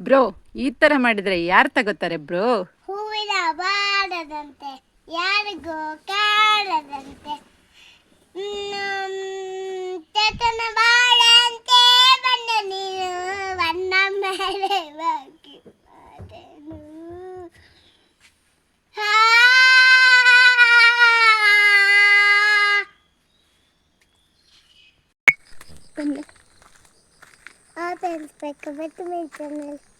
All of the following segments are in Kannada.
ಬ್ರೋ, ಈ ತರ ಮಾಡಿದ್ರೆ ಯಾರು ತಗೋತಾರೆ ಬ್ರೋ? ಹೂವಿನ ಬಾಡದಂತೆ, ಯಾರಿಗೂ ಕಾಡದಂತೆ. ಚೇತನ ಬಾಳಂತೆ ಬಂದ ನೀನು, ಬಣ್ಣ ಮೇಲೆ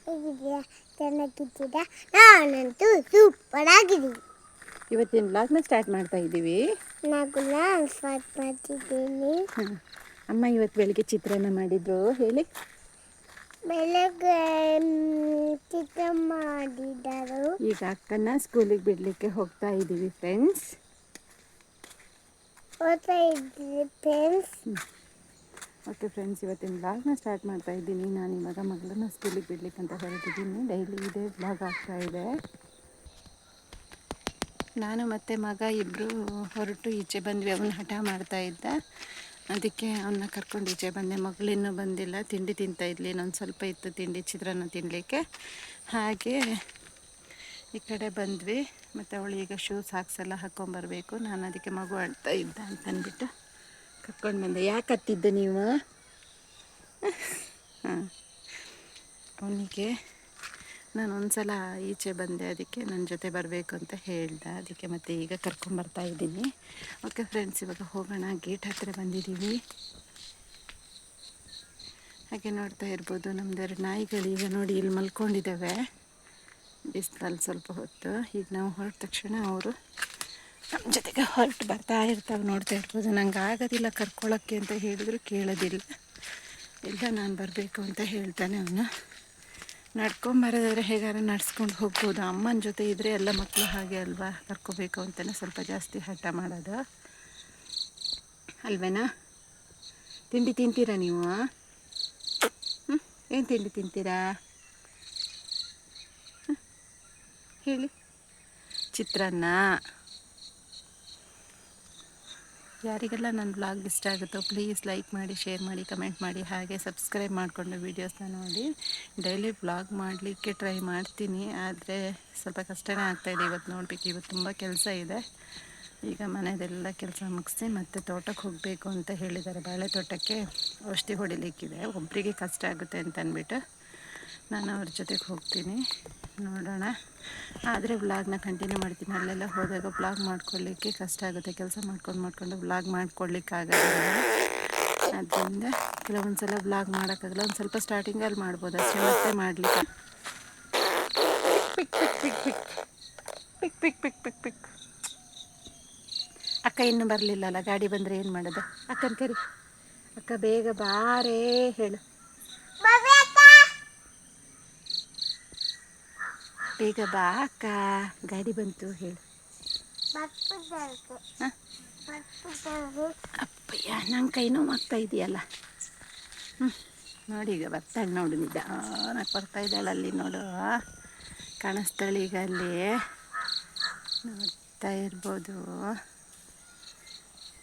ಹೇಗಿದೆಯಾ ಚೆನ್ನಾಗಿದ್ದೀರಾ ನಾನಂತೂ ಸೂಪರ್ ಆಗಿದ್ದೀನಿ. ಇವತ್ತಿನ ಬ್ಲಾಗ್ನ ಸ್ಟಾರ್ಟ್ ಮಾಡ್ತಾ ಇದ್ದೀವಿ. ನಾನು ಸ್ಟಾರ್ಟ್ ಮಾಡ್ತಿದ್ದೀನಿ. ಹಾಂ ಅಮ್ಮ ಇವತ್ತು ಬೆಳಿಗ್ಗೆ ಚಿತ್ರಾನ್ನ ಮಾಡಿದ್ರು. ಹೇಳಿ. ಬೆಳಗ್ಗೆ ಚಿತ್ರ ಮಾಡಿದರು. ಈಗ ಅಕ್ಕನ ಸ್ಕೂಲಿಗೆ ಬಿಡಲಿಕ್ಕೆ ಹೋಗ್ತಾ ಇದ್ದೀವಿ ಫ್ರೆಂಡ್ಸ್ ಓದ್ತಾ ಇದ್ದೀವಿ ಫ್ರೆಂಡ್ಸ್ ಓಕೆ ಫ್ರೆಂಡ್ಸ್, ಇವತ್ತಿನ ಬ್ಲಾಗ್ನ ಸ್ಟಾರ್ಟ್ ಮಾಡ್ತಾ ಇದ್ದೀನಿ. ನಾನು ಇವಾಗ ಮಗಳನ್ನ ಸ್ಕೂಲಿಗೆ ಬಿಡ್ಲಿಕ್ಕೆ ಅಂತ ಹೊರಟಿದ್ದೀನಿ. ಡೈಲಿ ಇದೇ ಬ್ಲಾಗ್ ಆಗ್ತಾ ಇದೆ. ನಾನು ಮತ್ತು ಮಗ ಇಬ್ಬರು ಹೊರಟು ಈಚೆ ಬಂದ್ವಿ. ಅವನ್ನ ಹಠ ಮಾಡ್ತಾ ಇದ್ದ. ಅದಕ್ಕೆ ಅವನ್ನ ಕರ್ಕೊಂಡು ಈಚೆ ಬಂದೆ. ಮಗಳಿನ್ನೂ ಬಂದಿಲ್ಲ. ತಿಂಡಿ ತಿಂತಾ ಇದ್ಲಿ. ಇನ್ನೊಂದು ಸ್ವಲ್ಪ ಇತ್ತು ತಿಂಡಿ, ಚಿತ್ರಾನ್ನ ತಿನ್ನಲಿಕ್ಕೆ ಹಾಗೆ ಈ ಕಡೆ ಬಂದ್ವಿ. ಮತ್ತು ಅವಳು ಈಗ ಶೂಸ್ ಹಾಕ್ಸೆಲ್ಲ ಹಾಕ್ಕೊಂಬರ್ಬೇಕು ನಾನು ಅದಕ್ಕೆ ಮಗು ಅಳ್ತಾ ಇದ್ದ ಅಂತಂದ್ಬಿಟ್ಟು ಕರ್ಕೊಂಡು ಬಂದೆ. ಯಾಕೆ ಹತ್ತಿದ್ದೆ ನೀವು? ಹಾಂ. ಅವನಿಗೆ ನಾನು ಒಂದ್ಸಲ ಈಚೆ ಬಂದೆ, ಅದಕ್ಕೆ ನನ್ನ ಜೊತೆ ಬರಬೇಕು ಅಂತ ಹೇಳ್ದೆ. ಅದಕ್ಕೆ ಮತ್ತೆ ಈಗ ಕರ್ಕೊಂಬರ್ತಾ ಇದ್ದೀನಿ. ಓಕೆ ಫ್ರೆಂಡ್ಸ್ ಇವಾಗ ಹೋಗೋಣ. ಗೇಟ್ ಹತ್ತಿರ ಬಂದಿದ್ದೀವಿ. ಹಾಗೆ ನೋಡ್ತಾ ಇರ್ಬೋದು, ನಮ್ದೆರಡು ನಾಯಿಗಳು ಈಗ ನೋಡಿ ಇಲ್ಲಿ ಮಲ್ಕೊಂಡಿದ್ದಾವೆ. ಬಿಸಿಲಲ್ಲಿ ಸ್ವಲ್ಪ ಹೊತ್ತು. ಈಗ ನಾವು ಹೊರಟ ತಕ್ಷಣ ಅವರು ನಮ್ಮ ಜೊತೆಗೆ ಹೊರಟು ಬರ್ತಾ ಇರ್ತಾವೆ ನೋಡ್ತಾ ಇರ್ಬೋದು. ನಂಗೆ ಆಗೋದಿಲ್ಲ ಕರ್ಕೊಳ್ಳೋಕ್ಕೆ ಅಂತ ಹೇಳಿದ್ರು ಕೇಳೋದಿಲ್ಲ. ಇಲ್ಲ, ನಾನು ಬರಬೇಕು ಅಂತ ಹೇಳ್ತಾನೆ ಅವನು. ನಡ್ಕೊಂಬರೋದಾದ್ರೆ ಹೇಗಾರ ನಡ್ಸ್ಕೊಂಡು ಹೋಗ್ಬೋದು. ಅಮ್ಮನ ಜೊತೆ ಇದ್ದರೆ ಎಲ್ಲ ಮಕ್ಕಳು ಹಾಗೆ ಅಲ್ವಾ? ಕರ್ಕೋಬೇಕು ಅಂತಲೇ ಸ್ವಲ್ಪ ಜಾಸ್ತಿ ಹಠ ಮಾಡೋದು. ಅಲ್ವೇನಾ? ತಿಂಡಿ ತಿಂತೀರಾ ನೀವು ಏನು ತಿಂಡಿ ತಿಂತೀರಾ? ಹೇಳಿ. ಚಿತ್ರಾನ್ನ. ಯಾರಿಗೆಲ್ಲ ನನ್ನ ಬ್ಲಾಗ್ ಇಷ್ಟ ಆಗುತ್ತೋ ಪ್ಲೀಸ್ ಲೈಕ್ ಮಾಡಿ ಶೇರ್ ಮಾಡಿ ಕಮೆಂಟ್ ಮಾಡಿ, ಹಾಗೆ ಸಬ್ಸ್ಕ್ರೈಬ್ ಮಾಡಿಕೊಂಡು ವೀಡಿಯೋಸ್ನ ನೋಡಿ. ಡೈಲಿ ಬ್ಲಾಗ್ ಮಾಡಲಿಕ್ಕೆ ಟ್ರೈ ಮಾಡ್ತೀನಿ, ಆದರೆ ಸ್ವಲ್ಪ ಕಷ್ಟನೇ ಆಗ್ತಾಯಿದೆ ಇವತ್ತು ನೋಡಬೇಕು ಇವತ್ತು ತುಂಬ ಕೆಲಸ ಇದೆ. ಈಗ ಮನೆಯದೆಲ್ಲ ಕೆಲಸ ಮುಗಿಸಿ ಮತ್ತೆ ತೋಟಕ್ಕೆ ಹೋಗಬೇಕು ಅಂತ ಹೇಳಿದ್ದಾರೆ. ಬಾಳೆ ತೋಟಕ್ಕೆ ಔಷಧಿ ಹೊಡಿಲಿಕ್ಕಿದೆ. ಒಬ್ಬರಿಗೆ ಕಷ್ಟ ಆಗುತ್ತೆ ಅಂತ ಅಂದ್ಬಿಟ್ಟು. ನಾನು ಅವ್ರ ಜೊತೆಗೆ ಹೋಗ್ತೀನಿ. ನೋಡೋಣ. ಆದರೆ ವ್ಲಾಗ್ನ ಕಂಟಿನ್ಯೂ ಮಾಡ್ತೀನಿ. ಅಲ್ಲೆಲ್ಲ ಹೋದಾಗ ವ್ಲಾಗ್ ಮಾಡ್ಕೊಳ್ಳಿಕ್ಕೆ ಕಷ್ಟ ಆಗುತ್ತೆ. ಕೆಲಸ ಮಾಡ್ಕೊಂಡು ಮಾಡ್ಕೊಂಡು ವ್ಲಾಗ್ ಮಾಡ್ಕೊಳ್ಳಿಕ್ಕಾಗಲ್ಲ ಅದರಿಂದ ಕೆಲವೊಂದು ಸಲ ವ್ಲಾಗ್ ಮಾಡೋಕ್ಕಾಗಲ್ಲ. ಒಂದು ಸ್ವಲ್ಪ ಸ್ಟಾರ್ಟಿಂಗಲ್ಲಿ ಮಾಡ್ಬೋದು ಅಷ್ಟೇ ಮತ್ತೆ ಮಾಡಲಿಕ್ಕೆ. Pick pick pick pick. Pick pick pick pick pick. ಅಕ್ಕ ಇನ್ನೂ ಬರಲಿಲ್ಲಲ್ಲ ಗಾಡಿ ಬಂದರೆ ಏನು ಮಾಡೋದು? ಅಕ್ಕನ ಕರಿ. ಅಕ್ಕ ಬೇಗ ಬಾರೇ ಹೇಳು. ಬೇಗ ಬಾ ಅಕ್ಕ. ಗಾಡಿ ಬಂತು ಹೇಳು. ಅಪ್ಪಯ್ಯ ನನ್ನ ಕೈ ನೋವಾಗ್ತಾ ಇದೆಯಲ್ಲ? ಹ್ಞೂ ನೋಡಿ ಈಗ ಬರ್ತಾಳೆ ನೋಡು ನಿಧಾನಕ್ಕೆ ಬರ್ತಾ ಇದ್ದಾಳೆ ಅಲ್ಲಿ ನೋಡು. ಕಾಣಿಸ್ತಾಳೆ ಈಗ ಅಲ್ಲಿ. ನೋಡ್ತಾ ಇರ್ಬೋದು.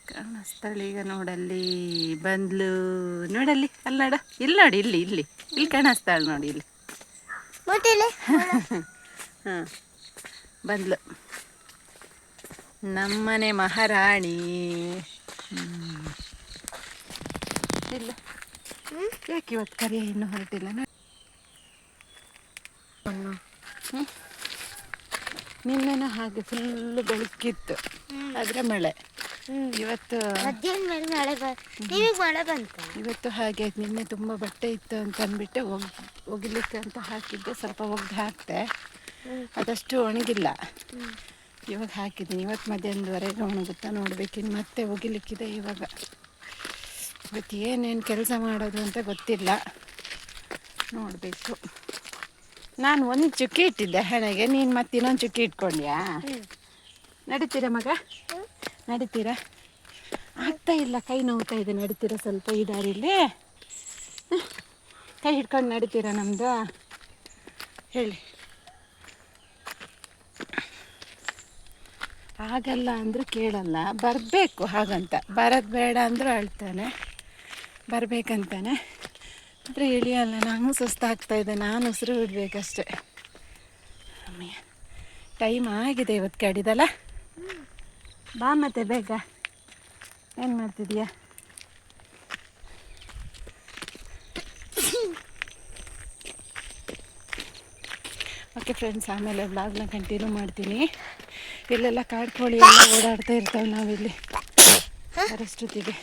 ಕಾಣಿಸ್ತಾಳೆ ಈಗ ನೋಡಲ್ಲಿ. ಬಂದ್ಲು. ನೋಡಲ್ಲಿ ಅಲ್ಲಿ ನೋಡು. ಇಲ್ಲಿ ನೋಡಿ ಇಲ್ಲಿ ಇಲ್ಲಿ. ಇಲ್ಲಿ ಕಾಣಿಸ್ತಾಳೆ ನೋಡಿ ಇಲ್ಲಿ. ಹಾಂ. ಬಂದ್ಲು. ನಮ್ಮನೆ ಮಹಾರಾಣಿ. ಹ್ಮ್. ಇಲ್ಲ. ಯಾಕೆ ಇವತ್ತು ಕರಿ ಇನ್ನೂ ಹೊರಟಿಲ್ಲ? ಹ್ಮ್. ನಿನ್ನೆನೂ ಹಾಗೆ ಫುಲ್ಲು ಬೆಳಕಿತ್ತು. ಆದ್ರೆ ಮಳೆ. ಇವತ್ತು ಮಳೆ ಮಳೆ ಬಂತು? ಇವತ್ತು ಹಾಗೆ ಆಯ್ತು. ನಿನ್ನೆ ತುಂಬ ಬಟ್ಟೆ ಇತ್ತು ಅಂತ ಅಂದ್ಬಿಟ್ಟು ಒಗ್ ಒಗಿಲಿಕ್ಕೆ ಅಂತ ಹಾಕಿದ್ದೆ. ಸ್ವಲ್ಪ ಒಗ್ದು ಹಾಕಿದೆ ಅದಷ್ಟು ಒಣಗಿಲ್ಲ. ಇವಾಗ ಹಾಕಿದ್ದೀನಿ. ಇವತ್ತು ಮಧ್ಯಾಹ್ನದವರೆಗೆ ಒಣಗುತ್ತಾ ನೋಡ್ಬೇಕಿನ್ನು ಮತ್ತೆ ಒಗಿಲಿಕ್ಕಿದೆ ಇವಾಗ. ಇವತ್ತು ಏನೇನು ಕೆಲಸ ಮಾಡೋದು ಅಂತ ಗೊತ್ತಿಲ್ಲ. ನೋಡಬೇಕು. ನಾನು ಒಂದು ಚುಕ್ಕಿ ಇಟ್ಟಿದ್ದೆ ಹಣೆಗೆ. ನೀನು ಮತ್ತೆ ಇನ್ನೊಂದು ಚುಕ್ಕಿ ಇಟ್ಕೊಂಡ್ಯಾ? ನಡೀತೀರಾ ಮಗ? ನಡೀತೀರಾ? ಆಗ್ತಾ ಇಲ್ಲ. ಕೈ ನೋವುತ್ತಾ ಇದೆ. ನಡೀತೀರ ಸ್ವಲ್ಪ ಈ ದಾರಿಲಿ? ಕೈ ಹಿಡ್ಕೊಂಡು ನಡೀತೀರಾ ನಮ್ಮದು ಹೇಳಿ. ಆಗಲ್ಲ ಅಂದರೂ ಕೇಳಲ್ಲ. ಬರಬೇಕು ಹಾಗಂತ. ಬರೋದು ಬೇಡ ಅಂದರೂ ಅಳ್ತಾನೆ. ಬರಬೇಕಂತಾನೆ. ಆದರೆ ಇಳಿಯಲ್ಲ ನಾನು ಸುಸ್ತಾಗ್ತಾ ಇದೆ. ನಾನು ಉಸಿರು ಬಿಡಬೇಕಷ್ಟೆ ಟೈಮ್ ಆಗಿದೆ ಇವತ್ತು ಕಡಿದಲ್ಲ? ಬಾ ಮತ್ತೆ ಬೇಗ. ಏನು ಮಾಡ್ತಿದ್ಯಾ? ಓಕೆ ಫ್ರೆಂಡ್ಸ್ ಆಮೇಲೆ ಬ್ಲಾಗ್ನ ಕಂಟಿನ್ಯೂ ಮಾಡ್ತೀನಿ. ಇಲ್ಲೆಲ್ಲ ಕಾಡು ಕೋಳಿ ಎಲ್ಲ ಓಡಾಡ್ತಾ ಇರ್ತಾವೆ ನಾವಿಲ್ಲಿ. ಅಷ್ಟೊತ್ತಿಗೆ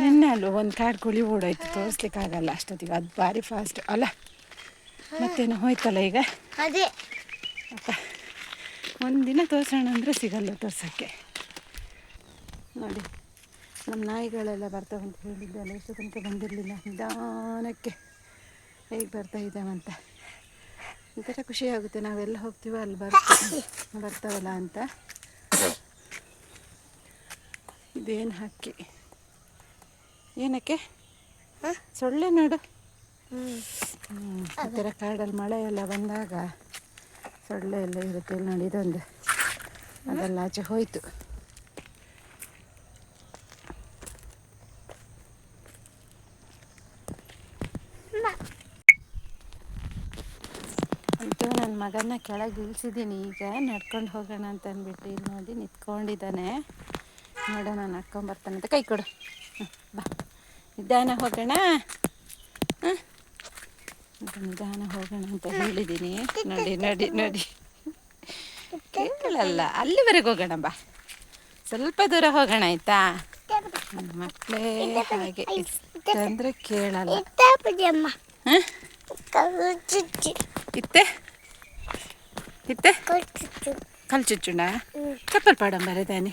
ನಿನ್ನೆ ಅಲ್ವ ಒಂದು ಕಾಡು ಕೋಳಿ ಓಡಾಯ್ತು ತೋರಿಸ್ಲಿಕ್ಕಾಗಲ್ಲ ಅಷ್ಟೊತ್ತಿಗೆ. ಅದು ಭಾರಿ ಫಾಸ್ಟ್ ಅಲ್ಲ ಮತ್ತೇನೋ ಹೋಯ್ತಲ್ಲ ಈಗ? ಅದೇ. ಅಪ್ಪ ಒಂದಿನ ತೋರಿಸೋಣ ಅಂದರೆ ಸಿಗಲ್ಲ ತೋರ್ಸೋಕ್ಕೆ. ನೋಡಿ ನಮ್ಮ ನಾಯಿಗಳೆಲ್ಲ ಬರ್ತಾವಂತ ಹೇಳಿದ್ದೆಲ್ಲ ಎಷ್ಟು ತನಕ ಬಂದಿರಲಿಲ್ಲ. ನಿಧಾನಕ್ಕೆ ಹೇಗೆ ಬರ್ತಾ ಇದ್ದಾವಂತ. ಒಂಥರ ಖುಷಿ ಆಗುತ್ತೆ. ನಾವೆಲ್ಲ ಹೋಗ್ತೀವೋ ಅಲ್ಲಿ ಬರ್ ಬರ್ತಾವಲ್ಲ ಅಂತ. ಇದೇನು ಹಕ್ಕಿ? ಏನಕ್ಕೆ? ಸೊಳ್ಳೆ ನೋಡು. ಈ ಥರ ಕಾಡಲ್ಲಿ ಮಳೆ ಎಲ್ಲ ಬಂದಾಗ ಸೊಳ್ಳೆ ಎಲ್ಲ ಇರುತ್ತೆ. ಇಲ್ಲಿ ನೋಡಿ ಇದೊಂದು. ಅದೆಲ್ಲ ಆಚೆ ಹೋಯ್ತು ಅಂತೂ ನನ್ನ ಮಗನ ಕೆಳಗೆ ಇಳಿಸಿದ್ದೀನಿ ಈಗ ನಡ್ಕೊಂಡು ಹೋಗೋಣ ಅಂತ ಅಂದ್ಬಿಟ್ಟು ಇಲ್ಲಿ ನೋಡಿ ನಿಂತ್ಕೊಂಡಿದ್ದಾನೆ. ನೋಡೋಣ ನಡ್ಕೊಂಬರ್ತಾನೆ ಅಂತ. ಕೈ ಕೊಡು. ಬಾ. ನಿಧಾನ ಹೋಗೋಣ. ಹಾಂ ನಿಧಾನ ಹೋಗೋಣ ಅಂತ ಹೇಳಿದ್ದೀನಿ ನೋಡಿ ನೋಡಿ ನೋಡಿ. ಕೇಳಲ್ಲ ಅಲ್ಲಿವರೆಗೆ ಹೋಗೋಣ ಬಾ. ಸ್ವಲ್ಪ ದೂರ ಹೋಗೋಣ ಆಯ್ತಾ? ಮಕ್ಕಳೇ ಹಾಗೆ ಅಂದರೆ ಕೇಳಲ್ಲ. ಇತ್ತೆ? ಇತ್ತೆ? ಕಲ್ಚುಚ್ಚುಣ ಕಲ್ ಚುಚ್ಚುಣ ಚಪ್ಪಲ್ ಪಾಡಂಬರ ದಾನಿ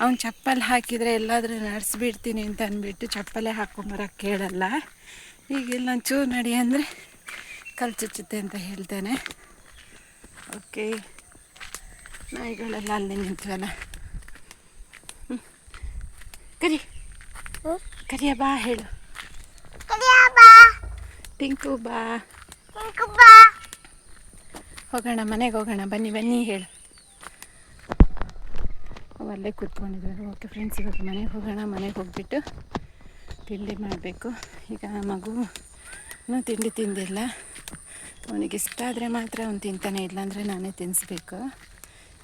ಅವ್ನು ಚಪ್ಪಲ್ ಹಾಕಿದರೆ ಎಲ್ಲಾದರೂ ನಡೆಸ್ಬಿಡ್ತೀನಿ ಅಂತ ಅಂದ್ಬಿಟ್ಟು ಚಪ್ಪಲೇ ಹಾಕ್ಕೊಂಬರಕ್ಕೆ ಕೇಳಲ್ಲ. ಈಗ ಚೂರು ನಡಿ ಅಂದರೆ ಕಲ್ ಚುಚ್ಚುತ್ತೆ ಅಂತ ಹೇಳ್ತಾನೆ. ಓಕೆ. ನಾಯಿಗಳೆಲ್ಲ ಅಲ್ಲಿ ನಿಂತ್ವಲ್ಲ. ಹ್ಞೂ ಕರಿ. ಕರಿಯ ಬಾ ಹೇಳು. ಟಿಂಕು ಬಾ. ಹೋಗೋಣ, ಮನೆಗೆ ಹೋಗೋಣ, ಬನ್ನಿ ಬನ್ನಿ ಹೇಳು. ಅಲ್ಲೇ ಕೂತ್ಕೊಂಡಿದ್ದಾರೆ. ಓಕೆ ಫ್ರೆಂಡ್ಸ್ ಇವಾಗ ಮನೆಗೆ ಹೋಗೋಣ, ಮನೆಗೆ ಹೋಗ್ಬಿಟ್ಟು ತಿಂಡಿ ಮಾಡಬೇಕು. ಈಗ ಮಗು ತಿಂಡಿ ತಿಂದಿಲ್ಲ. ಅವನಿಗೆ ಇಷ್ಟ ಆದರೆ ಮಾತ್ರ ಅವ್ನು ತಿಂತಾನೆ ಇಲ್ಲ ಅಂದರೆ ನಾನೇ ತಿನ್ನಿಸ್ಬೇಕು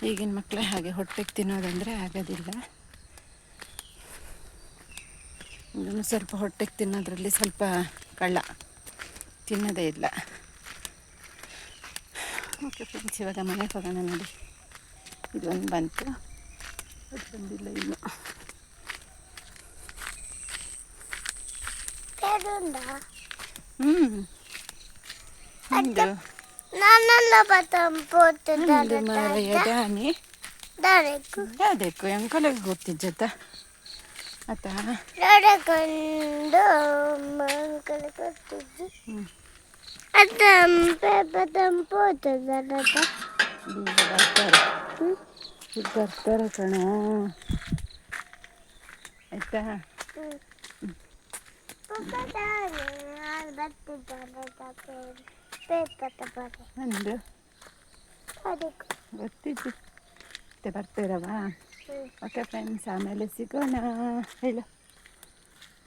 ಈಗಿನ ಮಕ್ಕಳೇ ಹಾಗೆ ಹೊಟ್ಟೆಗೆ ತಿನ್ನೋದಂದರೆ ಆಗೋದಿಲ್ಲ. ಇನ್ನೂ ಸ್ವಲ್ಪ ಹೊಟ್ಟೆಗೆ ತಿನ್ನೋದ್ರಲ್ಲಿ ಸ್ವಲ್ಪ ಕಳ್ಳ. ತಿನ್ನೋದೇ ಇಲ್ಲ. ಓಕೆ ಫ್ರೆಂಡ್ಸ್ ಇವಾಗ ಮನೆಗೆ ಹೋಗೋಣ ನೋಡಿ. ಇದೊಂದು ಬಂತು. ಅದು ಬಂದಿಲ್ಲ ಇನ್ನು. ಹ್ಞೂ ಯಾವ್ದಕ್ಕು ಎಂಕೊಲೆಗೆ ಗೊತ್ತಿಜ್ಜತ್ತ ಆತ. ದರೆಕೊಂಡು ಮಂಕಲ ಕೊಟ್ಟಿದ್ದಿ ಹ್ಞೂ ಅದಂಪೆ ಬತ್ತಂಪೋತು ದರತ ಈಗ ಬರ್ತಾರೆ ಈಗ ಬರ್ತಾರೆ ಕಣೋ ಆಯ್ತಾ ಪೇಪರ್ ತಪ್ಪದೆ ಒಂದು ಅದಕ್ಕೆ ಗೊತ್ತಿದ್ದು ಮತ್ತೆ ಬರ್ತೀರವಾ ಹ್ಞೂ ಓಕೆ ಫ್ರೆಂಡ್ಸ್ ಆಮೇಲೆ ಸಿಗೋಣ ಹೇಳು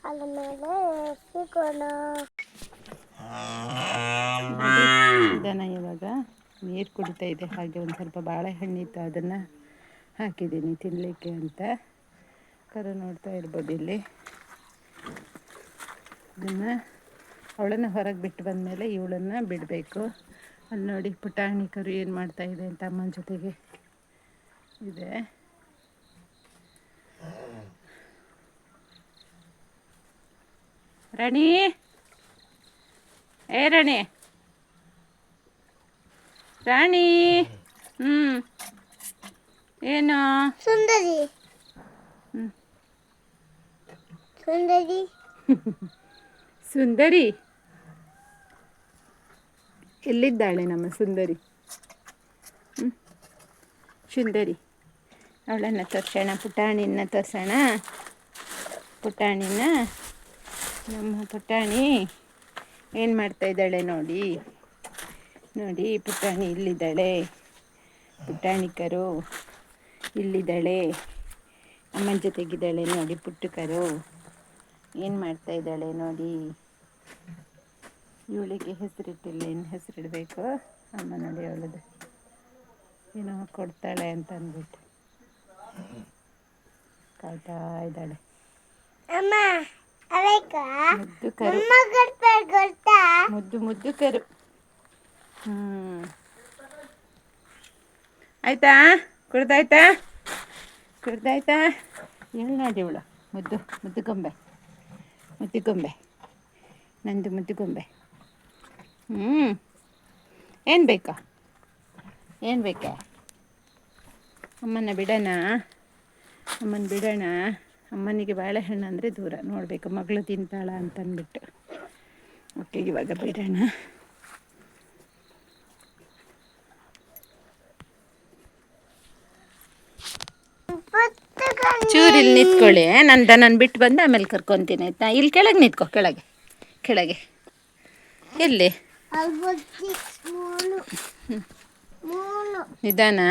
ಅದ್ರ ಮೇಲೆ ಸಿಗೋಣ ಇದನ್ನು ಇವಾಗ ನೀರು ಕುಡಿತಾ ಇದೆ. ಹಾಗೆ ಒಂದು ಸ್ವಲ್ಪ ಬಾಳೆಹಣ್ಣಿತ್ತು ಅದನ್ನು ಹಾಕಿದ್ದೀನಿ ತಿನ್ನಲಿಕ್ಕೆ ಅಂತ. ಕರು ನೋಡ್ತಾ ಇರ್ಬೋದು ಇಲ್ಲಿ. ಇದನ್ನು ಅವಳನ್ನು ಹೊರಗೆ ಬಿಟ್ಟು ಬಂದಮೇಲೆ ಇವಳನ್ನು ಬಿಡಬೇಕು. ಅಲ್ಲಿ ನೋಡಿ ಪುಟಾಣಿ ಕರು ಏನು ಮಾಡ್ತಾ ಇದೆ ಅಂತ ಅಮ್ಮನ ಜೊತೆಗೆ. ಇದೆ. ರಾಣಿ. ಏ ರಾಣಿ. ರಾಣಿ. ಹ್ಮ್. ಏನು? ಸುಂದರಿ. ಸುಂದರಿ. ಸುಂದರಿ. ಎಲ್ಲಿದ್ದಾಳೆ ನಮ್ಮ ಸುಂದರಿ? ಹ್ಞೂ ಸುಂದರಿ. ಅವಳನ್ನು ತೋರ್ಸೋಣ ಪುಟಾಣಿನ ತೋರ್ಸೋಣ. ಪುಟಾಣಿನ. ನಮ್ಮ ಪುಟಾಣಿ ಏನು ಮಾಡ್ತಾ ಇದ್ದಾಳೆ ನೋಡಿ. ನೋಡಿ ಪುಟಾಣಿ ಇಲ್ಲಿದ್ದಾಳೆ. ಪುಟಾಣಿಕರು ಇಲ್ಲಿದ್ದಾಳೆ. ಅಮ್ಮನ ಜೊತೆಗಿದ್ದಾಳೆ ನೋಡಿ ಪುಟ್ಟಕರು. ಏನು ಮಾಡ್ತಾ ಇದ್ದಾಳೆ ನೋಡಿ. ಇವಳಿಗೆ ಹೆಸರಿಟ್ಟಿಲ್ಲ ಏನು ಹೆಸರಿಡಬೇಕು? ಅಮ್ಮ ನೋಡಿ ಅವಳದು. ಏನೋ ಕೊಡ್ತಾಳೆ ಅಂತ ಅಂದ್ಬಿಟ್ಟು. ಕಾಯ್ತಾ ಇದ್ದಾಳೆ. ಮುದ್ದು ಕರು. ಮುದ್ದು ಮುದ್ದು ಕರು. ಹ್ಞೂ ಆಯ್ತಾ? ಕುಡ್ದಾಯ್ತಾ ಕುಡ್ದಾಯ್ತಾ ಎಲ್ಲಿ ನೋಡಿ ಇವಳು ಮುದ್ದು ಮುದ್ದು ಗೊಂಬೆ. ಮುದ್ದು ಗೊಂಬೆ. ನಂದು ಮುದ್ದು ಗೊಂಬೆ. ಹ್ಞೂ ಏನು ಬೇಕಾ? ಏನು ಬೇಕಾ? ಅಮ್ಮನ ಬಿಡೋಣ. ಅಮ್ಮನ ಬಿಡೋಣ. ಅಮ್ಮನಿಗೆ ಬಾಳೆಹಣ್ಣು ಅಂದರೆ ದೂರ. ನೋಡಬೇಕು. ಮಗಳು ತಿಂತಾಳ ಅಂತಂದ್ಬಿಟ್ಟು ಓಕೆ, ಇವಾಗ ಬಿಡೋಣ. ಚೂರು ಇಲ್ಲಿ ನಿಂತ್ಕೊಳ್ಳಿ ನನ್ನ ದನನ್ ಬಿಟ್ಟು ಬಂದು ಆಮೇಲೆ ಕರ್ಕೊತೀನಿ ಆಯ್ತಾ ಇಲ್ಲಿ ಕೆಳಗೆ ನಿಂತ್ಕೊ ಕೆಳಗೆ ಕೆಳಗೆ ಎಲ್ಲಿ ನಿಧಾನ.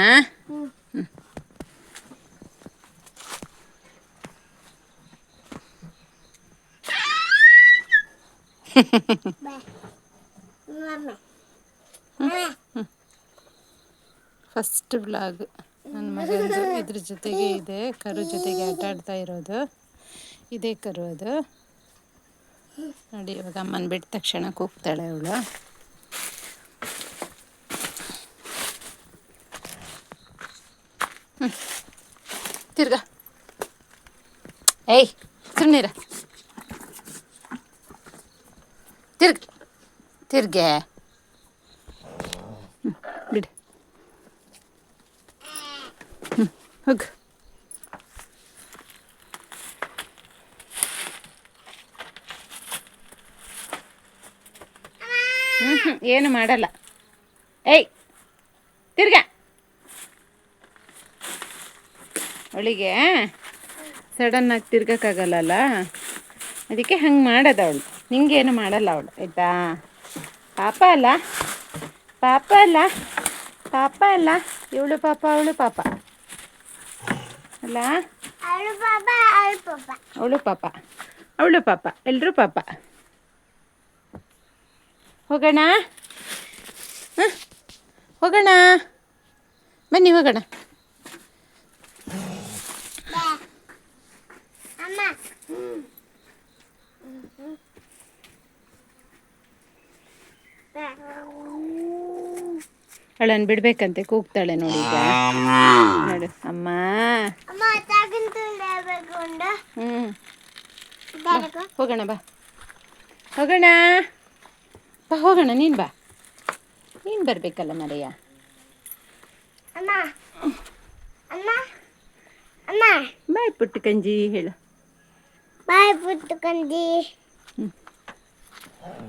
ಫಸ್ಟ್ ಬ್ಲಾಗ್ ನನ್ನ ಜೊತೆ ಇದ್ರ ಜೊತೆಗೆ ಇದೆ. ಕರು ಜೊತೆಗೆ ಆಟ ಆಡ್ತಾ ಇರೋದು. ಇದೇ ಕರು ಅದು. ನೋಡಿ, ಇವಾಗ ಅಮ್ಮನ ಬಿಟ್ಟ ತಕ್ಷಣ ಕೂಗ್ತಾಳೆ ಅವಳು. ತಿರ್ಗ. ಏಯ್ ತಿರ್ಗ. ತಿರ್ಗೆ ಹ್ಮ್, ಬಿಡು ಹ್ಞೂ ಏನು ಮಾಡಲ್ಲ. ಏಯ್, ತಿರ್ಗ. ಅವಳಿಗೆ ಸಡನ್ನಾಗಿ ತಿರ್ಗಕ್ಕಾಗಲ್ಲ ಅದಕ್ಕೆ ಹಂಗೆ ಮಾಡೋದು ಅವಳು. ನಿಂಗೇನು ಮಾಡಲ್ಲ ಅವಳು, ಆಯ್ತಾ? ಪಾಪ ಅಲ್ಲ ಪಾಪ ಅಲ್ಲ ಪಾಪ ಅಲ್ಲ. ಇವಳು ಪಾಪ, ಅವಳು ಪಾಪ. ಅಲ್ಲ? ಅಳು ಬಾಬಾ ಅಳು ಪಾಪ. ಅವಳು ಪಾಪ. ಅವಳು ಪಾಪ. ಎಲ್ಲರೂ ಪಾಪ. ಹೋಗೋಣ? ಹ? ಹೋಗೋಣ? ಬನ್ನಿ ಹೋಗೋಣ. ಬಾ. ಅವಳನ್ನು ಬಿಡ್ಬೇಕಂತೆ ಕೂಗ್ತಾಳೆ ನೋಡಿ ಈಗ. ನೋಡು ಅಮ್ಮ. ಹ್ಞೂ ಹೋಗೋಣ ಬಾ. ಹೋಗೋಣ. ಬಾ ಹೋಗೋಣ ನೀನು ಬಾ. ನೀನು ಬರಬೇಕಲ್ಲ ಮರೆಯ. ಅಮ್ಮ. ಅಮ್ಮ. ಅಮ್ಮ. ಬಾಯ್ ಪುಟ್ಟು ಕಂಜಿ ಹೇಳು. ಬಾಯ್ ಪುಟ್ಟು ಕಂಜಿ. ಹ್ಞೂ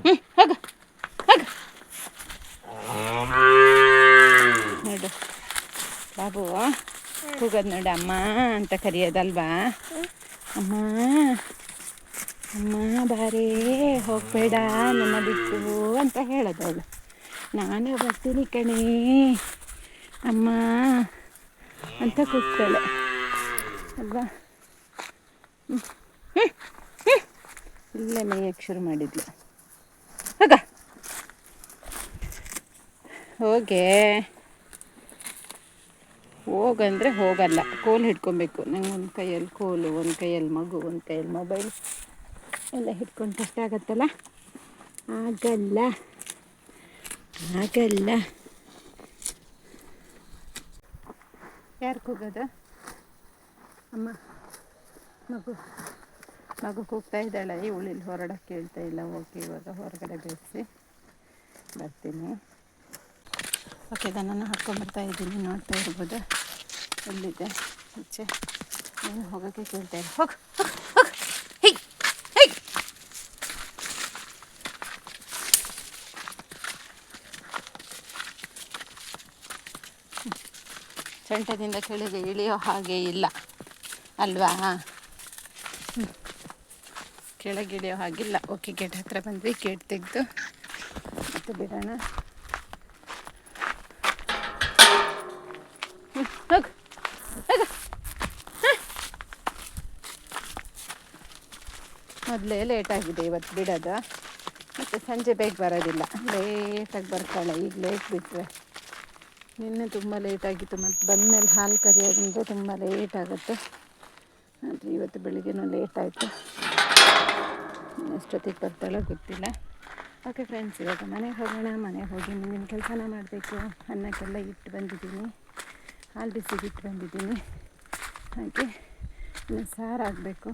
ಹ್ಮ್ ಹೋಗು ನೋಡು ಬಾಬು ಕೂಗೋದು ನೋಡು ಅಮ್ಮ ಅಂತ ಕರೆಯೋದಲ್ವಾ? ಅಮ್ಮ ಅಮ್ಮ ಬಾರೇ ಹೋಗಬೇಡ ನನ್ನ ಬಿಟ್ಟು ಅಂತ ಹೇಳೋದು ಅವಳು ನಾನೇ ಬರ್ತೀನಿ ಕಣೇ. ಅಮ್ಮ ಅಂತ ಕೂಗ್ತಾಳೆ. ಅಲ್ವಾ. ಇಲ್ಲೇ ಮೇಯಕ್ಕೆ ಶುರು ಮಾಡಿದ್ಲು. ಹೋಗ. ಹೋಗೆ. ಹೋಗಂದ್ರೆ ಹೋಗಲ್ಲ. ಕೋಲು ಹಿಡ್ಕೊಬೇಕು. ನಂಗೆ ಒಂದು ಕೈಯಲ್ಲಿ ಕೋಲು, ಒಂದು ಕೈಯಲ್ಲಿ ಮಗು, ಒಂದು ಕೈಯಲ್ಲಿ ಮೊಬೈಲ್ ಎಲ್ಲ ಹಿಡ್ಕೊಂಡು ಕಷ್ಟ ಆಗತ್ತಲ್ಲ? ಆಗಲ್ಲ. ಆಗಲ್ಲ. ಯಾರು ಕೂಗೋದು ಅಮ್ಮ, ಮಗು. ಮಗು ಕೂಗ್ತಾ ಇದ್ದಾಳೆ. ಇವಳಿಲ್ಲಿ ಹೊರಡಕ್ಕೆ ಹೇಳ್ತಾ ಇಲ್ಲ. ಹೋಗಿ ಇವಾಗ ಹೊರಗಡೆ ಬೇಯಿಸಿ ಬರ್ತೀನಿ. ಓಕೆ, ದನನ ಹಾಕ್ಕೊಂಬರ್ತಾ ಇದ್ದೀನಿ, ನೋಡ್ತಾ ಇರ್ಬೋದು. ಎಲ್ಲಿದೆ? ಈಚೆ. ನಾನು ಹೋಗೋಕ್ಕೆ ಕೇಳ್ತಾ ಇಲ್ಲ. ಹೋಗಿ ಸೊಂಟದಿಂದ ಕೆಳಗೆ ಇಳಿಯೋ ಹಾಗೆ ಇಲ್ಲ, ಅಲ್ವಾ. ಕೆಳಗೆ ಇಳಿಯೋ ಹಾಗಿಲ್ಲ. ಓಕೆ, ಗೇಟ್ ಹತ್ರ ಬಂದ್ವಿ, ಗೇಟ್ ತೆಗೆದು ಮತ್ತೆ ಬಿಡೋಣ. ಮೊದಲೇ ಆಗಿದೆ ಇವತ್ತು ಬಿಡೋದು. ಮತ್ತು ಸಂಜೆ ಬೇಗ ಬರೋದಿಲ್ಲ. ಲೇಟಾಗಿ ಬರ್ತಾಳೆ. ಈಗ ಲೇಟ್ ಬಿಟ್ಟರೆ ನಿನ್ನೆ ತುಂಬ ಲೇಟ್ ಆಗಿತ್ತು. ಮತ್ತು ಬಂದಮೇಲೆ ಹಾಲು ಕರಿಯೋದ್ರಿಂದ ತುಂಬ ಲೇಟ್ ಆಗುತ್ತೆ. ಆದರೆ ಇವತ್ತು ಬೆಳಿಗ್ಗೆನೂ ಲೇಟ್ ಆಯಿತು. ಎಷ್ಟೊತ್ತಿಗೆ ಬರ್ತಾಳೋ ಗೊತ್ತಿಲ್ಲ. ಓಕೆ ಫ್ರೆಂಡ್ಸ್ ಇವಾಗ ಮನೆಗೆ ಹೋಗೋಣ. ಮನೆಗೆ ಹೋಗಿ ಮುಂದಿನ ಕೆಲಸನ ಮಾಡಬೇಕು. ಅನ್ನಕ್ಕೆಲ್ಲ ಇಟ್ಟು ಬಂದಿದ್ದೀನಿ. ಹಾಲು ಬಿಸಿಗೆ ಇಟ್ಟು ಬಂದಿದ್ದೀನಿ. ಹಾಗೆ ಸಾರು ಆಗಬೇಕು.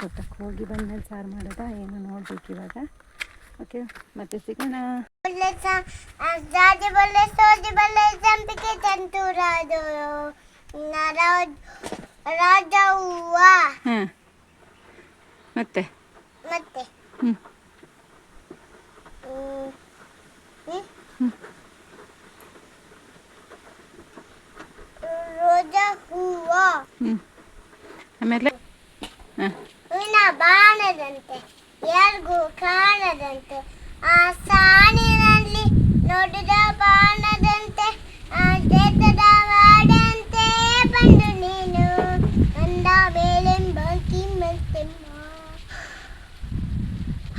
ತೋಟಕ್ಕೆ ಹೋಗಿ ಬಂದ್ಮೇಲೆ ಸಾರು ಮಾಡೋದಾ ಏನು ನೋಡ್ಬೇಕು ಇವಾಗ. ಓಕೆ ಮತ್ತೆ ಸಿಗೋಣ. ಮತ್ತೆ? ಮತ್ತೆ? ಹ್ಞೂ ಆಮೇಲೆ? ಹಾಂ. ಹೂವಿನ ಬಾಣದಂತೆ ಎಲ್ಗೂ ಕಾಣದಂತೆ ಆ ಸಾಲಿನಲ್ಲಿ ನೋಡಿದ ಬಾಣದಂತೆ ಆ ದೇಶದ ವಾಡಂತೆ ಬಂದು ನೀನು ಅಂದ ಮೇಲೆಂಬ ಕಿಮ್ಮತ್ತೆಮ್ಮ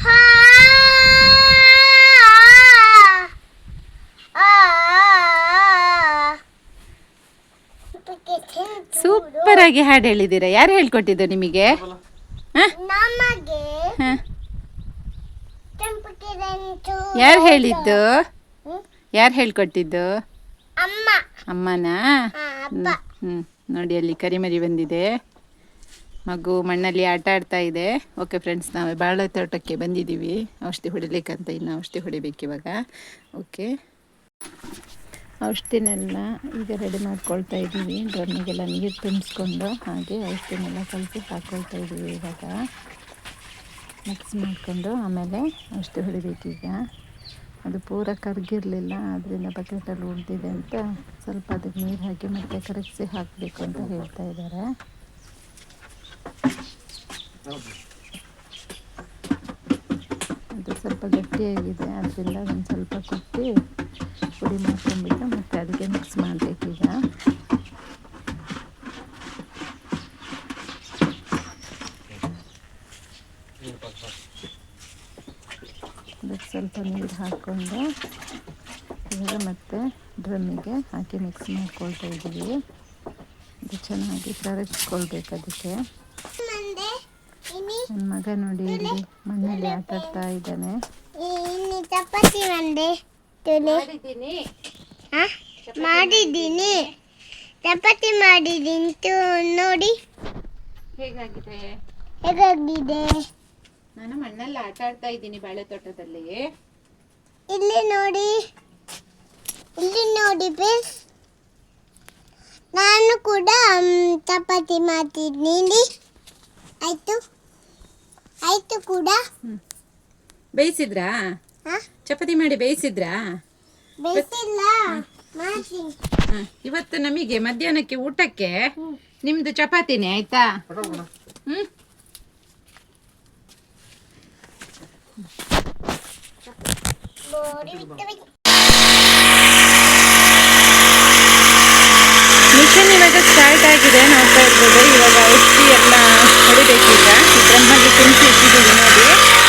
ಹಾ ಆ ಸೂಪರಾಗಿ ಹಾಡು ಹೇಳಿದ್ದೀರಾ? ಯಾರು ಹೇಳ್ಕೊಟ್ಟಿದ್ದು ನಿಮಗೆ? ಯಾರು ಹೇಳಿದ್ದು? ಯಾರು ಹೇಳ್ಕೊಟ್ಟಿದ್ದು? ಅಮ್ಮ. ಅಮ್ಮನಾ? ಹ್ಞೂ ನೋಡಿ ಅಲ್ಲಿ ಕರಿಮರಿ ಬಂದಿದೆ. ಮಗು ಮಣ್ಣಲ್ಲಿ ಆಟ ಆಡ್ತಾ ಇದೆ. ಓಕೆ ಫ್ರೆಂಡ್ಸ್ ನಾವು ಬಾಳೆ ತೋಟಕ್ಕೆ ಬಂದಿದ್ದೀವಿ. ಔಷಧಿ ಹೊಡಿಲಿಕ್ಕಂತ ಇನ್ನು ಔಷಧಿ ಹೊಡಿಬೇಕು ಇವಾಗ. ಓಕೆ ಔಷಧಿನೆಲ್ಲ ಈಗ ರೆಡಿ ಮಾಡ್ಕೊಳ್ತಾ ಇದ್ದೀವಿ. ಡ್ರಮ್ಮಿಗೆಲ್ಲ ನೀರು ತುಂಬಿಸ್ಕೊಂಡು ಹಾಗೆ ಔಷಧಿನೆಲ್ಲ ಕಲಸಿ ಹಾಕ್ಕೊಳ್ತಾ ಇದ್ದೀವಿ ಇವಾಗ. ಮಿಕ್ಸ್ ಮಾಡಿಕೊಂಡು ಆಮೇಲೆ ಔಷಧಿ ಹೊಡಿಬೇಕೀಗ ಅದು ಪೂರ ಕರಗಿರಲಿಲ್ಲ ಅದರಿಂದ ಬಕೆಟಲ್ಲಿ ಉಳಿದಿದೆ ಅಂತ ಸ್ವಲ್ಪ ಅದಕ್ಕೆ ನೀರು ಹಾಕಿ ಮತ್ತೆ ಕರಗಿಸಿ ಹಾಕಬೇಕು ಅಂತ ಹೇಳ್ತಾ ಇದ್ದಾರೆ. ಅದು ಸ್ವಲ್ಪ ಗಟ್ಟಿಯಾಗಿದೆ ಅದರಿಂದ ಒಂದು ಸ್ವಲ್ಪ ಕುಟ್ಟಿ ಪುಡಿ ಮಾಡ್ಕೊಂಡ್ಬಿಟ್ಟು ಮತ್ತೆ ಅದಕ್ಕೆ ಮಿಕ್ಸ್ ಮಾಡಬೇಕೀಗ ಅದಕ್ಕೆ ಸ್ವಲ್ಪ ನೀರು ಹಾಕ್ಕೊಂಡು ಇವಾಗ ಮತ್ತೆ ಡ್ರಮ್ಮಿಗೆ ಹಾಕಿ ಮಿಕ್ಸ್ ಮಾಡ್ಕೊಳ್ತಾ ಇದ್ದೀವಿ. ಅದು ಚೆನ್ನಾಗಿ ಕರಗಿಸ್ಕೊಳ್ಬೇಕು ಅದಕ್ಕೆ. ನನ್ನ ಮಗ ನೋಡಿ ಇಲ್ಲಿ ಮಣ್ಣಲ್ಲಿ ಆಟ ಆಡ್ತಾ ಇದ್ದಾನೆ ಚಪಾತಿ ಹಾ ಮಾಡಿದ್ದೀನಿ. ಚಪಾತಿ ಮಾಡಿದ್ದೀನಿ. ತು ನೋಡಿ. ಹೇಗಾಗಿದೆ? ಹೇಗಾಗಿದೆ? ನಾನು ಮಣ್ಣಲ್ಲಿ ಆಟ ಆಡ್ತಾ ಇದ್ದೀನಿ ಬಾಳೆ ತೋಟದಲ್ಲಿ. ಇಲ್ಲಿ ನೋಡಿ. ಇಲ್ಲಿ ನೋಡಿ ಬೇಸ್. ನಾನು ಕೂಡ ಮ್, ಚಪಾತಿ ಮಾಡ್ತಿದ್ದೀನಿ. ಆಯ್ತು. ಆಯ್ತು ಕೂಡ. ಬೇಯಿಸಿದ್ರಾ? ಚಪಾತಿ ಮಾಡಿ ಬೇಯಿಸಿದ್ರಾ? ಇವತ್ತು ನಮಗೆ ಮಧ್ಯಾಹ್ನಕ್ಕೆ ಊಟಕ್ಕೆ ನಿಮ್ದು ಚಪಾತಿನೇ ಆಯ್ತಾ? ಹ್ಮ್. ಮಿಷನ್ ಇವಾಗ ಸ್ಟಾರ್ಟ್ ಆಗಿದೆ ನೋಡ್ತಾ ಇರ್ಬೋದು. ಇವಾಗ ಔಷಧಿ ಎಲ್ಲ ಹೊಡಿಬೇಕೀಗ. ಬ್ರಹ್ಮಿ ತುಂಬಿಸಿ ಇಟ್ಟಿದ್ದೀವಿ ನೋಡಿ.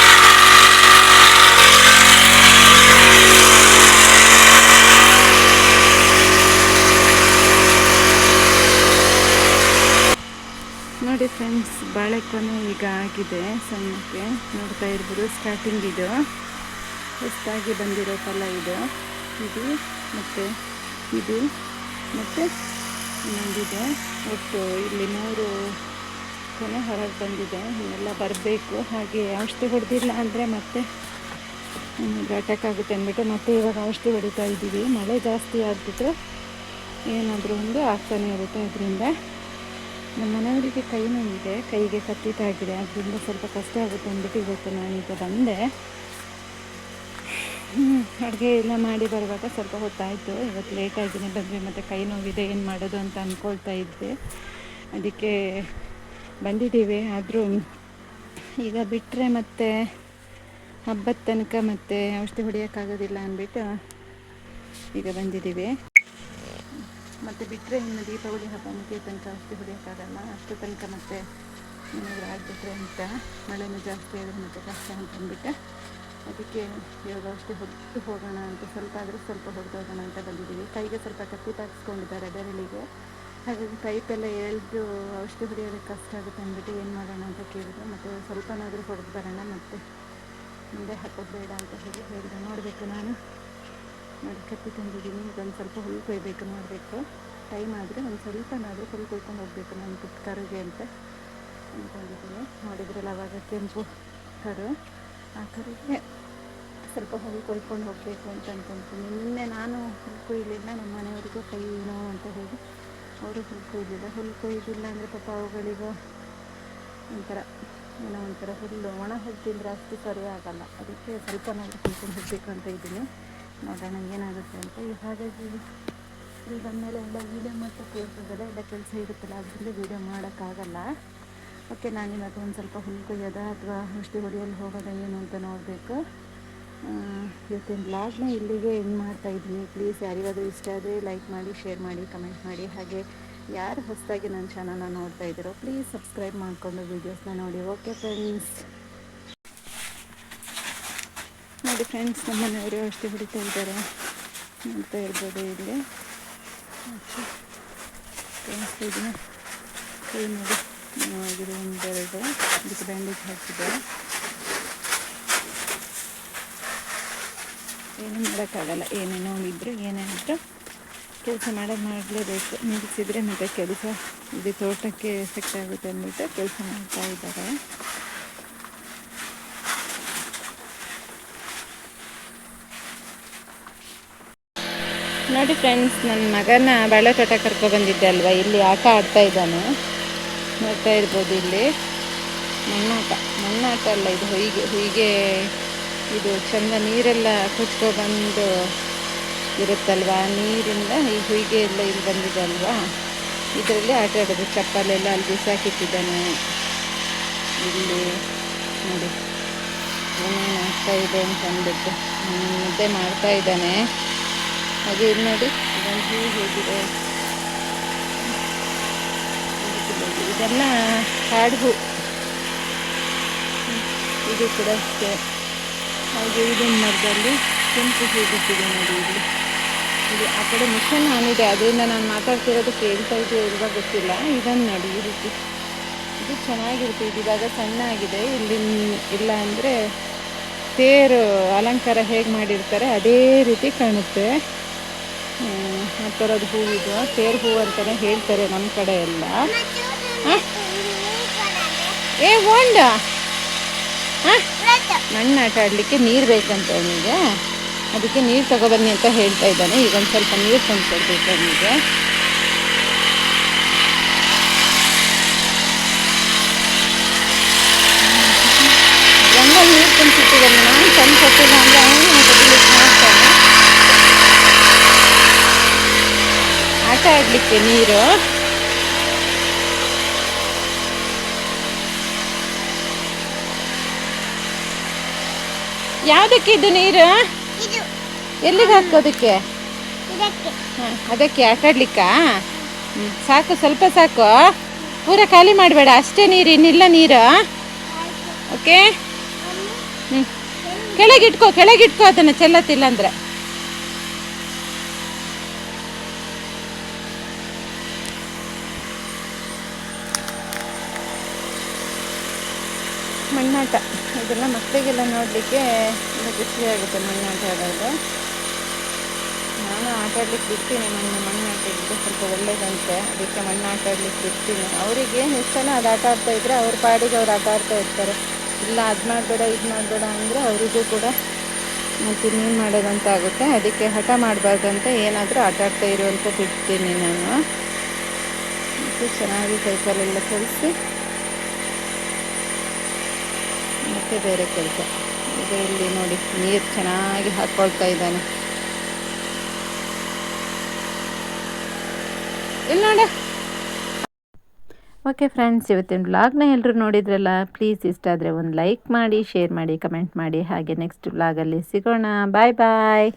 ನೋಡಿ ಫ್ರೆಂಡ್ಸ್ ಬಾಳೆಕೊನೆ ಈಗ ಆಗಿದೆ ಸಣ್ಣಕ್ಕೆ. ನೋಡ್ತಾ ಇರ್ಬೋದು ಸ್ಟಾರ್ಟಿಂಗ್ ಇದು. ಹೊಸದಾಗಿ ಬಂದಿರೋ ಫಲ ಇದು. ಇದು ಮತ್ತು ಇದು ಮತ್ತು ಇನ್ನೊಂದಿದೆ. ಒಟ್ಟು ಇಲ್ಲಿ ಮೂರು ಕೊನೆ ಹೊರಗೆ ಬಂದಿದೆ. ಇನ್ನೆಲ್ಲ ಬರಬೇಕು. ಹಾಗೆ ಔಷಧಿ ಹೊಡೆದಿಲ್ಲ ಅಂದರೆ ಮತ್ತೆ ಅಟ್ಯಾಕ್ ಆಗುತ್ತೆ ಅಂದ್ಬಿಟ್ಟು ಮತ್ತೆ ಇವಾಗ ಔಷಧಿ ಹೊಡಿತಾ ಇದ್ದೀವಿ. ಮಳೆ ಜಾಸ್ತಿ ಆಗಿಬಿಟ್ಟು ಏನಾದರೂ ಒಂದು ಆಗ್ತಾನೆ ಇರುತ್ತೆ ಅದರಿಂದ. ನಮ್ಮ ಮನೆಯವರಿಗೆ ಕೈ ನೋವಿದೆ ಕೈಗೆ ಕತ್ತಿತ ಆಗಿದೆ ಅದರಿಂದ ಸ್ವಲ್ಪ ಕಷ್ಟ ಆಗುತ್ತೆ ಅಂದ್ಬಿಟ್ಟು ಇವತ್ತು ನಾನೀಗ ಬಂದೆ. ಅಡುಗೆ ಎಲ್ಲ ಮಾಡಿ ಬರುವಾಗ ಸ್ವಲ್ಪ ಹೊತ್ತಾಯಿತು. ಇವತ್ತು ಲೇಟಾಗಿನೇ ಬಂದರೆ ಮತ್ತು ಕೈ ನೋವಿದೆ, ಏನು ಮಾಡೋದು ಅಂತ ಅಂದ್ಕೊಳ್ತಾ ಇದ್ದೆ. ಅದಕ್ಕೆ ಬಂದಿದ್ದೀವಿ. ಆದರೂ ಈಗ ಬಿಟ್ಟರೆ ಮತ್ತೆ ಹಬ್ಬದ ತನಕ ಮತ್ತೆ ಔಷಧಿ ಹೊಡಿಯೋಕ್ಕಾಗೋದಿಲ್ಲ ಅಂದ್ಬಿಟ್ಟು ಈಗ ಬಂದಿದ್ದೀವಿ. ಮತ್ತು ಬಿಟ್ಟರೆ ಇನ್ನು ದೀಪಾವಳಿ ಹಬ್ಬ ಮುಗಿಯೋ ತನಕ ಔಷಧಿ ಹೊಡೆಯೋಕ್ಕಾಗಲ್ಲ ಅಷ್ಟು ತನಕ ಮತ್ತೆ ಏನಾದರೂ ಆಗಿಬಿಟ್ರೆ ಅಂತ ಮಳೆನೂ ಜಾಸ್ತಿ ಆದರೆ ಮತ್ತೆ ಕಷ್ಟ ಅಂತ ಅಂದ್ಬಿಟ್ಟು ಅದಕ್ಕೆ ಇವಾಗ ಔಷಧಿ ಹೊತ್ತು ಹೋಗೋಣ ಅಂತ, ಸ್ವಲ್ಪ ಆದರೂ ಸ್ವಲ್ಪ ಹೊಡೆದು ಹೋಗೋಣ ಅಂತ ಬಂದಿದ್ದೀವಿ. ಕೈಗೆ ಸ್ವಲ್ಪ ಕತ್ತಿ ತಾಗಿಸ್ಕೊಂಡಿದ್ದಾರೆ ಬೆರಳಿಗೆ. ಹಾಗಾಗಿ ಪೈಪೆಲ್ಲ ಎಳೆದು ಔಷಧಿ ಹೊಡೆಯೋದಕ್ಕೆ ಕಷ್ಟ ಆಗುತ್ತೆ ಅಂದ್ಬಿಟ್ಟು ಏನು ಮಾಡೋಣ ಅಂತ ಕೇಳಿದ್ರು. ಮತ್ತು ಸ್ವಲ್ಪನಾದರೂ ಹೊಡೆದು ಬರೋಣ ಮತ್ತು ಮುಂದೆ ಹಾಕೋದು ಬೇಡ ಅಂತ ಹೇಳಿ ಹೇಳಿದೆ. ನೋಡಬೇಕು ನಾನು. ಕತ್ತಿ ತಂದಿದ್ದೀನಿ. ಇದೊಂದು ಸ್ವಲ್ಪ ಹುಲ್ಲು ಕೊಯ್ಬೇಕು ನೋಡಬೇಕು ಟೈಮ್ ಆದರೆ ಒಂದು ಸ್ವಲ್ಪನಾದರೂ ಹುಲ್ಲು ಕೊಯ್ಕೊಂಡು ಹೋಗಬೇಕು ನನ್ನ ಪುಟ್ಟ ಕರುಗೆ ಅಂತ ಅಂದ್ಕೊಂಡಿದ್ದೀನಿ ನೋಡಿದ್ರಲ್ಲ ಅವಾಗ ಕೆಂಪು ಕರು. ಆ ಕರುಗೆ ಸ್ವಲ್ಪ ಹುಲ್ಲು ಕೊಯ್ಕೊಂಡು ಹೋಗಬೇಕು ಅಂತ ಅಂದ್ಕೊಂತೀನಿ ನಿನ್ನೆ ನಾನು ಹುಲ್ಲು ಕೊಯ್ಲಿಲ್ಲ, ನಮ್ಮ ಮನೆಯವ್ರಿಗೂ ಕೈ ನೋವು ಅಂತ ಹೇಳಿ ಅವರು ಹುಲ್ಲು ಕೊಯ್ದಿಲ್ಲ. ಹುಲ್ಲು ಕೊಯ್ದಿಲ್ಲ ಅಂದರೆ ಪಾಪ ಅವುಗಳಿಗೂ ಒಂಥರ ಏನೋ ಒಂಥರ ಹುಲ್ಲು ಒಣ ಹುಲ್ಲು ತಿಂದರೆ ಅಷ್ಟು ಸರಿ ಆಗಲ್ಲ. ಅದಕ್ಕೆ ಸ್ವಲ್ಪ ನಾವು ಕೊಯ್ಕೊಂಡು ಹೋಗಬೇಕು ಅಂತ ಇದ್ದೀನಿ. ನೋಡೋಣ ಏನಾಗುತ್ತೆ ಅಂತ. ಹಾಗಾಗಿ ಇಲ್ಲಿ ಬಂದಮೇಲೆ ಎಲ್ಲ ವೀಡಿಯೋ ಮತ್ತು ಕೇಳ್ತಿದ್ದಾರೆ ಎಲ್ಲ ಕೆಲಸ ಇರುತ್ತಲ್ಲ, ಅದರಿಂದ ವೀಡಿಯೋ ಮಾಡೋಕ್ಕಾಗಲ್ಲ. ಓಕೆ ನಾನು ಇವಾಗ ಒಂದು ಸ್ವಲ್ಪ ಹುಲ್ಲು ಕೊಯ್ಯೋದ ಅಥವಾ ಔಷಧಿ ಹೊಡೆಯಲು ಹೋಗೋದ ಏನು ಅಂತ ನೋಡಬೇಕು. ಇವತ್ತಿನ ಬ್ಲಾಗ್ನ ಇಲ್ಲಿಗೆ ಹೆಂಗೆ ಮಾಡ್ತಾ ಇದ್ದೀನಿ. ಪ್ಲೀಸ್ ಯಾರಿಗಾದರೂ ಇಷ್ಟ ಆದರೆ ಲೈಕ್ ಮಾಡಿ ಶೇರ್ ಮಾಡಿ ಕಮೆಂಟ್ ಮಾಡಿ. ಹಾಗೆ ಯಾರು ಹೊಸದಾಗಿ ನನ್ನ ಚಾನಲ್ನ ನೋಡ್ತಾ ಇದ್ದೀರೋ ಪ್ಲೀಸ್ ಸಬ್ಸ್ಕ್ರೈಬ್ ಮಾಡಿಕೊಂಡು ವೀಡಿಯೋಸ್ನ ನೋಡಿ. ಓಕೆ ಫ್ರೆಂಡ್ಸ್ ನೋಡಿ ಫ್ರೆಂಡ್ಸ್, ನಮ್ಮ ಮನೆಯವರು ಔಷಧಿ ಹೊಡಿತಾ ಇದ್ದಾರೆ ನೋಡ್ತಾ ಇರ್ಬೋದು ಇಲ್ಲಿ. ಫ್ರೆಂಡ್ಸ್, ಇದು ಕೈ ನೋಡಿ ನೋವಾಗಿದೆ ಒಂದೆರಡು. ಇದಕ್ಕೆ ಬ್ಯಾಂಡೇಜ್ ಹಾಕಿದೆ. ಏನು ಮಾಡೋಕ್ಕಾಗಲ್ಲ. ಏನೇ ಇದ್ದರೂ ಕೆಲಸ ಮಾಡೋದು ಮಾಡಲೇಬೇಕು. ನಿಲ್ಲಿಸಿದ್ರೆ ಮತ್ತು ಕೆಲಸ, ಇದು ತೋಟಕ್ಕೆ ಎಫೆಕ್ಟ್ ಆಗುತ್ತೆ ಅಂದ್ಬಿಟ್ಟು ಕೆಲಸ ಮಾಡ್ತಾ ಇದ್ದಾರೆ. ನೋಡಿ ಫ್ರೆಂಡ್ಸ್ ನನ್ನ ಮಗನ ಬಾಳೆ ತೋಟ ಕರ್ಕೊಬಂದಿದ್ದೆ ಅಲ್ವಾ? ಇಲ್ಲಿ ಆಟ ಆಡ್ತಾ ಇದ್ದಾನೆ. ನೋಡ್ತಾ ಇರ್ಬೋದು ಇಲ್ಲಿ. ಮಣ್ಣಾಟ ಮಣ್ಣಾಟ ಅಲ್ಲ ಇದು. ಹೊಯ್ಗೆ ಹೊಯ್ಗೆ ಇದು ಚಂದ ನೀರೆಲ್ಲ ಕುಚ್ಕೊಬಂದು ಇರುತ್ತಲ್ವಾ? ನೀರಿಂದ ಈ ಹೊಯ್ಗೆ ಎಲ್ಲ ಇಲ್ಲಿ ಬಂದಿದೆ ಅಲ್ವಾ? ಇದರಲ್ಲಿ ಆಟ ಆಡೋದು. ಚಪ್ಪಲೆಲ್ಲ ಅಲ್ಲಿ ಬಿಸಾಕಿಟ್ಟಿದ್ದಾನೆ. ಇಲ್ಲಿ ನೋಡಿ, ಏನೇನು ಆಗ್ತಾ ಇದೆ ಮುದ್ದೆ ಮಾಡ್ತಾ ಇದ್ದಾನೆ. ಹಾಗೆ ಇದು ನೋಡಿ. ಇದೊಂದು ಹೂ ಹೇಗಿದೆ. ಇದೆಲ್ಲ ಹಾಡು ಹೂ. ಇದು ಕೂಡ ಅಷ್ಟೇ. ಹಾಗೆ ಇದೊಂದು ಮರದಲ್ಲಿ ಕೆಂಪು ಹೂ ಬಿಟ್ಟಿದೆ ನೋಡಿ ಇಲ್ಲಿ. ಇದು ಆ ಕಡೆ ಮಿಷನ್ ಆನ್ ಇದೆ. ಅದರಿಂದ ನಾನು ಮಾತಾಡ್ತಿರೋದು ಕೇಳ್ತಾ ಇದೆಯೋ ಇಲ್ವಾ ಗೊತ್ತಿಲ್ಲ. ಇದನ್ನು ನೋಡಿ ಈ ರೀತಿ. ಇದು ಚೆನ್ನಾಗಿರುತ್ತೆ. ಇದು ಇವಾಗ ಸಣ್ಣ ಆಗಿದೆ. ಇಲ್ಲಿ ಇಲ್ಲ ಅಂದರೆ ತೇರು ಅಲಂಕಾರ ಹೇಗೆ ಮಾಡಿರ್ತಾರೆ ಅದೇ ರೀತಿ ಕಾಣುತ್ತೆ. ಆ ಥರದ್ದು ಹೂವಿದು ತೇರು ಹೂವು ಅಂತಲೇ ಹೇಳ್ತಾರೆ ನಮ್ಮ ಕಡೆ ಎಲ್ಲ. ಏ, ಹೋಂಡ. ಮಣ್ಣು ಆಟ ಆಡಲಿಕ್ಕೆ ನೀರು ಬೇಕಂತ ಅವನಿಗೆ. ಅದಕ್ಕೆ ನೀರು ತಗೊಬನ್ನಿ ಅಂತ ಹೇಳ್ತಾ ಇದ್ದಾನೆ. ಈಗ ಒಂದು ಸ್ವಲ್ಪ ನೀರು ತಂದು ಕೊಡ್ಬೇಕು ಅವನಿಗೆ. ರಂಗಲ್ಲಿ ನೀರು ತಂದು ನಾನು ತಂದು ಕೊಟ್ಟಿಲ್ಲ ಅಂದರೆ ಅವನು ತೆಗಿಲಿಕ್ಕೆ ಮಾಡ್ತಾನೆ ಆಟ ನೀರು. ಯಾವುದಕ್ಕೆ ಇದು ನೀರು? ಎಲ್ಲಿಗೆ ಹಾಕೋದಕ್ಕೆ? ಅದಕ್ಕೆ ಆಟಾಡ್ಲಿಕ್ಕ? ಸಾಕು ಸ್ವಲ್ಪ ಸಾಕು. ಪೂರ ಖಾಲಿ ಮಾಡಬೇಡ ಅಷ್ಟೇ ನೀರು ಇನ್ನಿಲ್ಲ ನೀರು. ಓಕೆ ಹ್ಞೂ ಕೆಳಗಿಟ್ಕೋ ಕೆಳಗಿಟ್ಕೋ ಅದನ್ನು ಚೆಲ್ಲತ್ತಿಲ್ಲ ಅಂದರೆ ಮಣ್ಣಾಟ ಇದೆಲ್ಲ ಮಕ್ಕಳಿಗೆಲ್ಲ ನೋಡಲಿಕ್ಕೆ ತುಂಬ ಖುಷಿಯಾಗುತ್ತೆ ಮಣ್ಣಾಟ ಆಡೋದು ನಾನು ಆಟ ಆಡ್ಲಿಕ್ಕೆ ಬಿಡ್ತೀನಿ ಮಣ್ಣು ಮಣ್ಣು ಆಟ ಆಡಿದ್ರೆ ಸ್ವಲ್ಪ ಒಳ್ಳೇದಂತೆ. ಅದಕ್ಕೆ ಮಣ್ಣು ಆಟ ಆಡ್ಲಿಕ್ಕೆ ಬಿಡ್ತೀನಿ. ಅವ್ರಿಗೆ ಇಷ್ಟನೋ ಅದು ಆಟ ಆಡ್ತಾ ಇದ್ದರೆ ಅವ್ರ ಪಾಡಿಗೆ ಅವ್ರು ಆಟ ಆಡ್ತಾ ಇರ್ತಾರೆ. ಇಲ್ಲ ಅದು ಮಾಡಬೇಡ, ಇದು ಮಾಡಬೇಡ ಅಂದರೆ ಅವರಿಗೂ ಕೂಡ ಮತ್ತು ನೀನು ಮಾಡೋದಂತ ಆಗುತ್ತೆ. ಅದಕ್ಕೆ ಹಠ ಮಾಡಬಾರ್ದಂತ ಏನಾದರೂ ಆಟ ಆಡ್ತಾ ಇರುವಂತ ಬಿಡ್ತೀನಿ ನಾನು. ಚೆನ್ನಾಗಿ ಕೈಕಾಲೆಲ್ಲ ಕಳಿಸಿ ಬೇರೆ ಕೆಲಸ. ಈಗ ಇಲ್ಲಿ ನೋಡಿ, ನೀರು ಚೆನ್ನಾಗಿ ಹಾಕ್ಕೊಳ್ತಾ ಇದ್ದಾನೆ. ಇಲ್ಲಿ ನೋಡ. ಓಕೆ ಫ್ರೆಂಡ್ಸ್ ಇವತ್ತಿನ ವ್ಲಾಗ್ನ ಎಲ್ಲರೂ ನೋಡಿದ್ರಲ್ಲ ಪ್ಲೀಸ್ ಇಷ್ಟ ಆದರೆ ಒಂದು ಲೈಕ್ ಮಾಡಿ ಶೇರ್ ಮಾಡಿ ಕಮೆಂಟ್ ಮಾಡಿ. ಹಾಗೆ ನೆಕ್ಸ್ಟ್ ವ್ಲಾಗಲ್ಲಿ ಸಿಗೋಣ. ಬಾಯ್ ಬಾಯ್